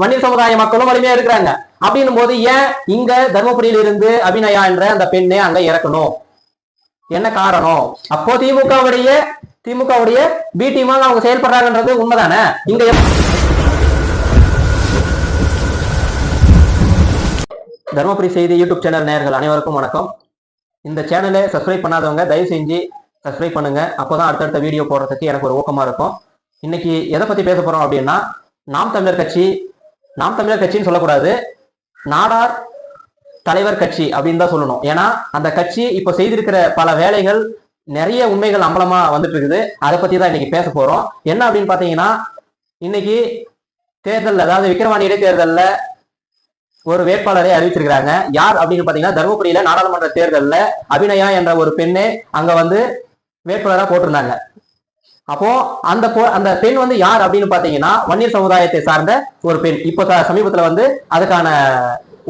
வன்னியர் சமுதாய மக்களும் வலிமையா இருக்கிறாங்க. அப்படின்னும் போது ஏன் இங்க தர்மபுரியில இருந்து அபிநயா என்ற அந்த பெண்ணை அங்க இறக்கணும்? என்ன காரணம்? அப்போ திமுகவுடைய திமுகவுடைய பி டீமாக அவங்க செயல்படுறாங்கன்றது உண்மைதானே? இங்க தர்மபுரி தருமபுரி செய்தி யூடியூப் சேனல் நேயர்கள் அனைவருக்கும் வணக்கம். இந்த சேனலை சப்ஸ்கிரைப் பண்ணாதவங்க தயவு செஞ்சு சப்ஸ்கிரைப் பண்ணுங்க. அப்போதான் அடுத்தடுத்த வீடியோ போடுறதுக்கு எனக்கு ஒரு ஊக்கமா இருக்கும். இன்னைக்கு எதை பத்தி பேச போறோம் அப்படின்னா நாம் தமிழர் கட்சி நாம் தமிழர் கட்சின்னு சொல்லக்கூடாது. நாடார் தலைவர் கட்சி அப்படின்னு தான் சொல்லணும். ஏன்னா அந்த கட்சி இப்போ செய்திருக்கிற பல வேலைகள் நிறைய உண்மைகள் அம்பலமா வந்துட்டு இருக்குது அதை பத்தி தான் இன்னைக்கு பேச போறோம். என்ன அப்படின்னு பாத்தீங்கன்னா இன்னைக்கு தேர்தல் அதாவது விக்ரவாணி இடைத்தேர்தல்ல ஒரு வேட்பாளரை அறிவிச்சிருக்கிறாங்க யார் அப்படின்னு பாத்தீங்கன்னா தருமபுரியில நாடாளுமன்ற தேர்தலில் அபிநயா என்ற ஒரு பெண்ணே அங்க வந்து வேட்பாளராக போட்டிருந்தாங்க. அப்போ அந்த அந்த பெண் வந்து யார் அப்படின்னு பாத்தீங்கன்னா வன்னியர் சமுதாயத்தை சார்ந்த ஒரு பெண். இப்போ சமீபத்துல வந்து அதுக்கான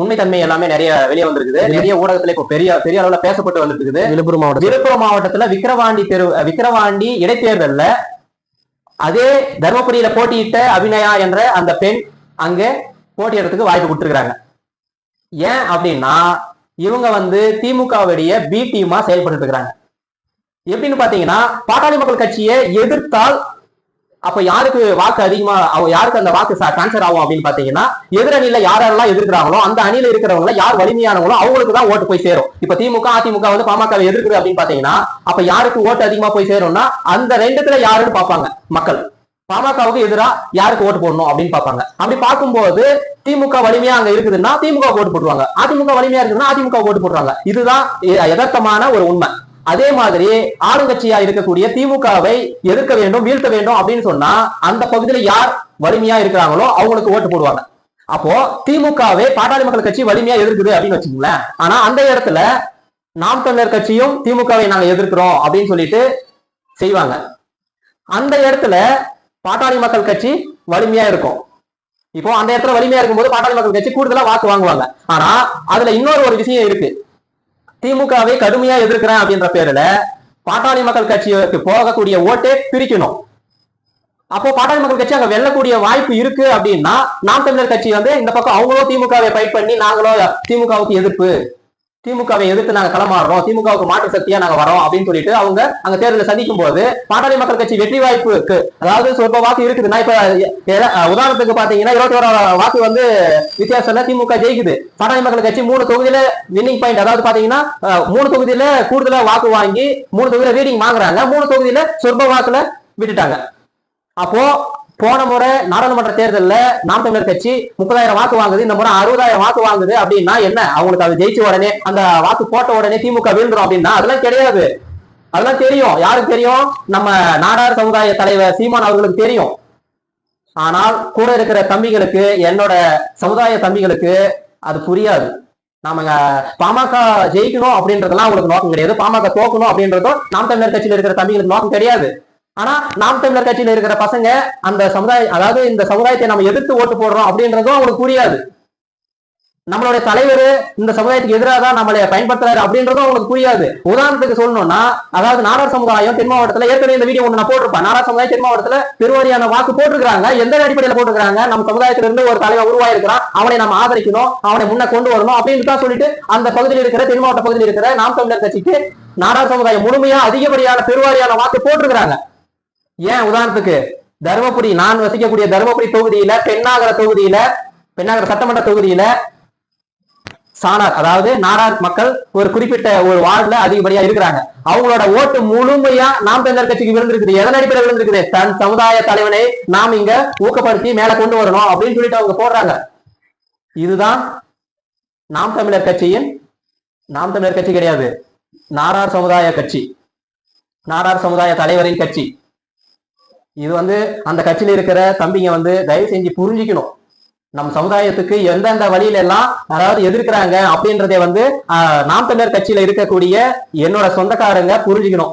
உண்மைத்தன்மை எல்லாமே நிறைய வெளியே வந்திருக்குது. நிறைய ஊடகத்துல இப்போ பெரிய பெரிய அளவுல பேசப்பட்டு வந்துட்டு இருக்குது விழுப்புரம் மாவட்டம் விழுப்புரம் மாவட்டத்துல விக்கிரவாண்டி தெரு விக்கிரவாண்டி இடைத்தேர்தல்ல அதே தர்மபுரியில போட்டியிட்ட அபிநயா என்ற அந்த பெண் அங்க போட்டியிடறதுக்கு வாய்ப்பு கொடுத்துருக்காங்க ஏன் அப்படின்னா இவங்க வந்து திமுகவுடைய பி டீமா செயல்பட்டு இருக்கிறாங்க. எப்படின்னு பாத்தீங்கன்னா பாட்டாளி மக்கள் கட்சியை எதிர்த்தால் அப்ப யாருக்கு வாக்கு அதிகமா அவங்க யாருக்கு அந்த வாக்கு டிரான்ஸ்பர் ஆகும் அப்படின்னு பாத்தீங்கன்னா எதிரணியில யார் யாரெல்லாம் எதிர்க்கிறாங்களோ அந்த அணியில இருக்கிறவங்கள யார் வலிமையானவங்களோ அவங்களுக்கு தான் ஓட்டு போய் சேரும். இப்ப திமுக அதிமுக வந்து பாமக எதிர்க்குது அப்படின்னு பாத்தீங்கன்னா அப்ப யாருக்கு ஓட்டு அதிகமா போய் சேரும்னா அந்த ரெண்டுத்துல யாருன்னு பார்ப்பாங்க மக்கள். பாமகவுக்கு எதிராக யாருக்கு ஓட்டு போடணும் அப்படின்னு பார்ப்பாங்க. அப்படி பார்க்கும்போது திமுக வலிமையா அங்க இருக்குதுன்னா திமுக ஓட்டு போட்டுருவாங்க. அதிமுக வலிமையா இருக்குதுன்னா அதிமுக ஓட்டு போடுறாங்க இதுதான் யதார்த்தமான ஒரு உண்மை. அதே மாதிரி ஆளுங்கட்சியா இருக்கக்கூடிய திமுகவை எதிர்க்க வேண்டும் வீழ்த்த வேண்டும் அப்படின்னு சொன்னா அந்த பகுதியில யார் வலிமையா இருக்கிறாங்களோ அவங்களுக்கு ஓட்டு போடுவாங்க. அப்போ திமுகவே பாட்டாளி மக்கள் கட்சி வலிமையா எதிர்க்குது அப்படின்னு வச்சுக்கோங்களேன். ஆனா அந்த இடத்துல நாம் தமிழர் கட்சியும் திமுகவை நாங்க எதிர்க்கிறோம் அப்படின்னு சொல்லிட்டு செய்வாங்க. அந்த இடத்துல பாட்டாளி மக்கள் கட்சி வலிமையா இருக்கும். இப்போ அந்த இடத்துல வலிமையா இருக்கும்போது பாட்டாளி மக்கள் கட்சி கூடுதலா வாக்கு வாங்குவாங்க. ஆனா அதுல இன்னொரு ஒரு விஷயம் இருக்கு. திமுகவை கடுமையா எதிர்க்கிறேன் அப்படின்ற பேர்ல பாட்டாளி மக்கள் கட்சிக்கு போகக்கூடிய ஓட்டே பிரிக்கணும். அப்போ பாட்டாளி மக்கள் கட்சி அங்க வெல்லக்கூடிய வாய்ப்பு இருக்கு அப்படின்னா நாம் தமிழர் கட்சி வந்து இந்த பக்கம் அவங்களும் திமுகவை ஃபைட் பண்ணி நாங்களும் திமுகவுக்கு எதிர்ப்பு. திமுகவை எதிர்த்து நாங்க களமாடுறோம் திமுகவுக்கு மாற்று சக்தியா நாங்க வரோம் அப்படின்னு சொல்லிட்டு அவங்க அங்க தேர்தலில் சந்திக்கும் போது பாட்டாளி மக்கள் கட்சி வெற்றி வாய்ப்பு இருக்கு அதாவது சொற்ப வாக்கு இருக்குதுன்னா இப்ப உதாரணத்துக்கு பாத்தீங்கன்னா இருபத்தி ஒரு வாக்கு வந்து வித்தியாசம்ல திமுக ஜெயிக்குது. பாட்டாளி மக்கள் கட்சி மூணு தொகுதியில வின்னிங் பாயிண்ட் அதாவது பாத்தீங்கன்னா மூணு தொகுதியில கூடுதலா வாக்கு வாங்கி மூணு தொகுதியில ரீடிங் வாங்குறாங்க. மூணு தொகுதியில சொற்ப வாக்குல விட்டுட்டாங்க. அப்போ போன முறை நாடாளுமன்ற தேர்தலில் நாம் தமிழர் கட்சி முப்பதாயிரம் வாக்கு வாங்குது இந்த முறை அறுபதாயிரம் வாக்கு வாங்குது அப்படின்னா என்ன? அவங்களுக்கு அது ஜெயிச்ச உடனே அந்த வாக்கு போட்ட உடனே திமுக வீழ்ந்துரும் அப்படின்னா அதெல்லாம் கிடையாது. அதெல்லாம் தெரியும். யாருக்கு தெரியும்? நம்ம நாடார் சமுதாய தலைவர் சீமான் அவர்களுக்கு தெரியும். ஆனால் கூட இருக்கிற தம்பிகளுக்கு என்னோட சமுதாய தம்பிகளுக்கு அது புரியாது. நாம பாமக ஜெயிக்கணும் அப்படின்றதெல்லாம் அவங்களுக்கு நோக்கம் கிடையாது. பாமக தோக்கணும் அப்படின்றதும் நாம் தமிழர் கட்சியில் இருக்கிற தம்பிகளுக்கு நோக்கம் கிடையாது. ஆனா நாம் தமிழர் கட்சியில இருக்கிற பசங்க அந்த சமுதாய அதாவது இந்த சமுதாயத்தை நம்ம எதிர்த்து ஓட்டு போடுறோம் அப்படின்றதும் அவங்களுக்கு புரியாது. நம்மளுடைய தலைவர் இந்த சமுதாயத்துக்கு எதிராக தான் நம்மளை பயன்படுத்துறாரு அப்படின்றதும் அவங்களுக்கு புரியாது. உதாரணத்துக்கு சொல்லணும்னா அதாவது நாடார் சமுதாயம் தென் மாவட்டத்துல ஏற்கனவே இந்த வீடியோ ஒன்று நான் போட்டிருப்பேன். நாடார் சமுதாயம் தென் மாவட்டத்துல பெருவாரியான வாக்கு போட்டிருக்காங்க எந்த அடிப்படையில போட்டிருக்காங்க நம்ம சமுதாயத்துல இருந்து ஒரு தலைவர் உருவாயிருக்கிறான். அவனை நம்ம ஆதரிக்கணும். அவனை முன்ன கொண்டு வரணும் அப்படின்னு தான் சொல்லிட்டு அந்த பகுதியில் இருக்கிற தென் மாவட்ட பகுதியில் இருக்கிற நாம் தமிழர் கட்சிக்கு நாடார் சமுதாயம் முழுமையா அதிகப்படியான பெருவாரியான வாக்கு போட்டிருக்கிறாங்க. ஏன் உதாரணத்துக்கு தருமபுரி நான் வசிக்கக்கூடிய தருமபுரி தொகுதியில பெண்ணாகர தொகுதியில பெண்ணாகர சட்டமன்ற தொகுதியில சாணார் அதாவது நாடார் மக்கள் ஒரு குறிப்பிட்ட ஒரு வார்டுல அதிகப்படியா இருக்கிறாங்க. அவங்களோட ஓட்டு முழுமையா நாம் தமிழர் கட்சிக்கு விழுந்திருக்குது. எதன் அடிப்படையில் விழுந்திருக்குது? தன் சமுதாய தலைவனை நாம் இங்க ஊக்கப்படுத்தி மேல கொண்டு வரணும் அப்படின்னு சொல்லிட்டு அவங்க போடுறாங்க. இதுதான் நாம் தமிழர் கட்சியின் நாம் தமிழர் கட்சி கிடையாது. நாடார் சமுதாய கட்சி. நாடார் சமுதாய தலைவரின் கட்சி. இது வந்து அந்த கட்சியில இருக்கிற தம்பிங்க வந்து தயவு செஞ்சு புரிஞ்சுக்கணும். நம் சமுதாயத்துக்கு எந்தெந்த வழியில எல்லாம் அதாவது எதிர்க்கிறாங்க அப்படின்றதே வந்து நாம் தமிழர் கட்சியில இருக்கக்கூடிய என்னோட சொந்தக்காரங்க புரிஞ்சுக்கணும்.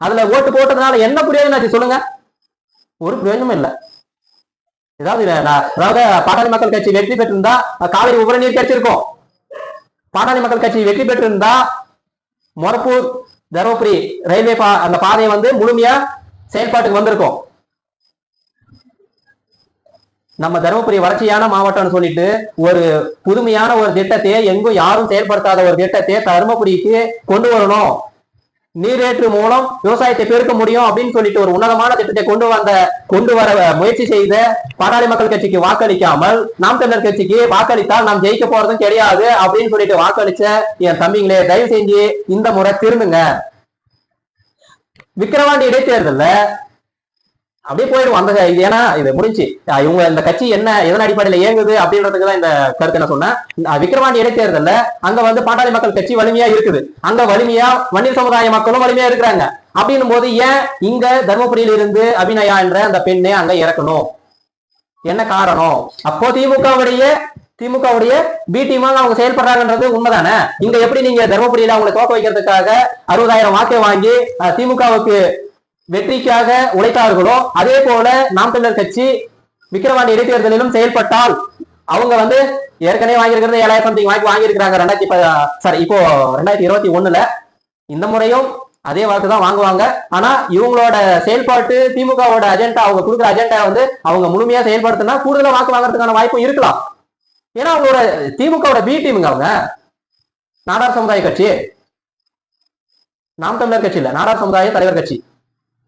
அதுல ஓட்டு போட்டதுனால என்ன பிரயோஜனம் சொல்லுங்க. ஒரு பிரயோஜனமும் இல்லை. ஏதாவது நான் அதாவது பாட்டாளி மக்கள் கட்சி வெற்றி பெற்றிருந்தா காவிரி உபரி நீர் கிடைச்சிருக்கும். பாட்டாளி மக்கள் கட்சி வெற்றி பெற்றிருந்தா மொரப்பூர் தருமபுரி ரயில்வே பா அந்த பாதையை வந்து முழுமையா செயல்பாட்டுக்கு வந்திருக்கோம். நம்ம தருமபுரி வளர்ச்சியான மாவட்டம்னு சொல்லிட்டு ஒரு புதுமையான ஒரு திட்டத்தை எங்கும் யாரும் செயல்படுத்தாத ஒரு திட்டத்தை தருமபுரிக்கு கொண்டு வரணும். நீரேற்று மூலம் விவசாயத்தை பெருக்க முடியும் அப்படின்னு சொல்லிட்டு ஒரு உன்னதமான திட்டத்தை கொண்டு வந்த கொண்டு வர முயற்சி செய்த பாட்டாளி மக்கள் கட்சிக்கு வாக்களிக்காமல் நாம் தமிழர் கட்சிக்கு வாக்களித்தால் நாம் ஜெயிக்க போறதும் கிடையாது அப்படின்னு சொல்லிட்டு வாக்களிச்ச என் தம்பிங்களே தயவு செஞ்சு இந்த முறை திருந்துங்க. விக்கிரவாண்டி இடைத்தேர்தல்ல அப்படியே போயிடும் அந்த இது. ஏன்னா இது முடிஞ்சு. இவங்க இந்த கட்சி என்ன எதன் அடிப்படையில இயங்குது அப்படின்றதுக்கு தான் இந்த கருத்து என்ன சொன்னேன் விக்கிரவாண்டி இடைத்தேர்தல்ல அங்க வந்து பாட்டாளி மக்கள் கட்சி வலிமையா இருக்குது. அங்க வலிமையா வன்னியர் சமுதாய மக்களும் வலிமையா இருக்கிறாங்க. அப்படின்னும் போது ஏன் இங்க தர்மபுரியில இருந்து அபிநயா என்ற அந்த பெண்ணை அங்க இறக்கணும்? என்ன காரணம்? அப்போ திமுகவுடைய திமுகவுடைய பி டீமாக அவங்க செயல்படுறாங்கன்றது உண்மைதானே? இங்க எப்படி நீங்க தர்மபுரியில அவங்களை தோக்க வைக்கிறதுக்காக அறுபதாயிரம் வாக்கை வாங்கி அஹ், திமுகவுக்கு வெற்றிக்காக உழைத்தார்களோ அதே போல நாம் தமிழர் கட்சி விக்கிரவாண்டி இடைத்தேர்தலிலும் செயல்பட்டால் அவங்க வந்து ஏற்கனவே வாங்கியிருக்கிறது ஏழாயிரம் சம்திங் வாங்கி வாங்கியிருக்கிறாங்க. ரெண்டாயிரத்தி சாரி இப்போ ரெண்டாயிரத்தி இருபத்தி ஒண்ணுல இந்த முறையும் அதே வாக்கு தான் வாங்குவாங்க. ஆனா இவங்களோட செயல்பாட்டு திமுகவோட அஜெண்டா அவங்க கொடுக்குற அஜெண்டா வந்து அவங்க முழுமையா செயல்படுத்தினா கூடுதலா வாக்கு வாங்குறதுக்கான வாய்ப்பும் இருக்கலாம். ஏன்னா அவங்களோட திமுகவோட பி டீமுங்க அவங்க. நாடார் சமுதாய கட்சி. நாம் தமிழர் கட்சி இல்லை நாடார் சமுதாய தலைவர் கட்சி.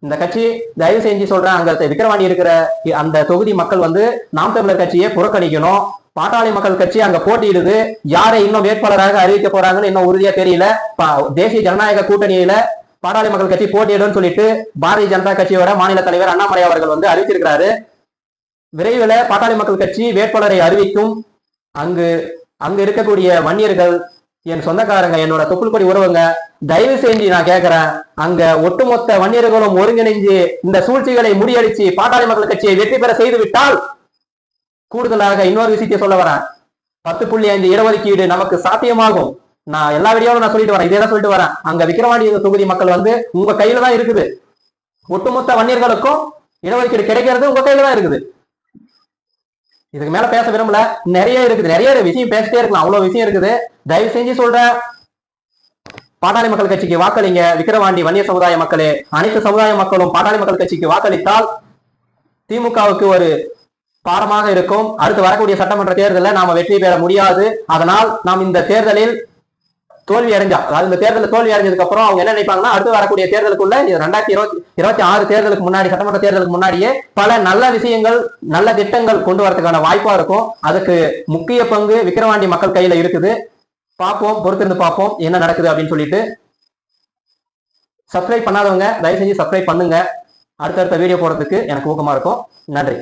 இந்த கட்சி தயவு செஞ்சு சொல்றேன் அங்க விக்கிரவாணி இருக்கிற அந்த தொகுதி மக்கள் வந்து நாம் தமிழர் கட்சியை புறக்கணிக்கணும். பாட்டாளி மக்கள் கட்சி அங்க போட்டியிடுது. யாரை இன்னும் வேட்பாளராக அறிவிக்க போறாங்கன்னு இன்னும் உறுதியா தெரியல. பா- தேசிய ஜனநாயக கூட்டணியில பாட்டாளி மக்கள் கட்சி போட்டியிடும்னு சொல்லிட்டு பாரதிய ஜனதா கட்சியோட மாநில தலைவர் அண்ணாமலை அவர்கள் வந்து அறிவிச்சிருக்கிறாரு. விரைவில் பாட்டாளி மக்கள் கட்சி வேட்பாளரை அறிவிக்கும் அங்கு அங்க இருக்கக்கூடிய வன்னியர்கள் என் சொந்தக்காரங்க என்னோட தொப்புள்கொடி உறவுங்க தயவு செஞ்சு நான் கேட்கிறேன் அங்க ஒட்டுமொத்த வன்னியர்களும் ஒருங்கிணைஞ்சு இந்த சூழ்ச்சிகளை முறியடிச்சு பாட்டாளி மக்கள் கட்சியை வெற்றி பெற செய்து விட்டால் கூடுதலாக இன்னொரு விஷயத்தை சொல்ல வரேன். பத்து புள்ளி ஐந்து இடஒதுக்கீடு நமக்கு சாத்தியமாகும். நான் எல்லா வீடியோவும் நான் சொல்லிட்டு வரேன் இதே தான் சொல்லிட்டு வரேன். அங்க விக்கிரவாண்டி தொகுதி மக்கள் வந்து உங்க கையில தான் இருக்குது. ஒட்டுமொத்த வன்னியர்களுக்கும் இடஒதுக்கீடு கிடைக்கிறது உங்க கையில தான் இருக்குது. இதுக்கு மேல பேச விரும்பல. நிறைய இருக்குது. நிறைய விஷயம் பேசிட்டே இருக்கலாம். அவ்வளவு விஷயம் இருக்குது. தயவு செஞ்சு சொல்றேன். பாட்டாளி மக்கள் கட்சிக்கு வாக்களிங்க. விக்கிரவாண்டி வன்னிய சமுதாய மக்களே. அனைத்து சமுதாய மக்களும் பாட்டாளி மக்கள் கட்சிக்கு வாக்களித்தால் திமுகவுக்கு ஒரு பாடமாக இருக்கும். அடுத்து வரக்கூடிய சட்டமன்ற தேர்தலில் நாம வெற்றி பெற முடியாது. அதனால் நாம் இந்த தேர்தலில் தோல்வி அடைஞ்சா. அதாவது இந்த தேர்தலில் தோல்வி அடைஞ்சதுக்கு அப்புறம் அவங்க என்ன நினைப்பாங்கன்னா அடுத்து வரக்கூடிய தேர்தலுக்குள்ள ரெண்டாயிரத்தி இருபத்தி இருபத்தி ஆறு தேர்தலுக்கு முன்னாடி சட்டமன்ற தேர்தலுக்கு முன்னாடியே பல நல்ல விஷயங்கள் நல்ல திட்டங்கள் கொண்டு வரதுக்கான வாய்ப்பா இருக்கும். அதுக்கு முக்கிய பங்கு விக்கிரவாண்டி மக்கள் கையில இருக்குது. பார்ப்போம் பொறுத்திருந்து பார்ப்போம் என்ன நடக்குது அப்படின்னு சொல்லிட்டு. சப்ஸ்கிரைப் பண்ணாதவங்க தயவு செஞ்சு சப்ஸ்கிரைப் பண்ணுங்க. அடுத்தடுத்த வீடியோ போடுறதுக்கு எனக்கு ஊக்கமா இருக்கும். நன்றி.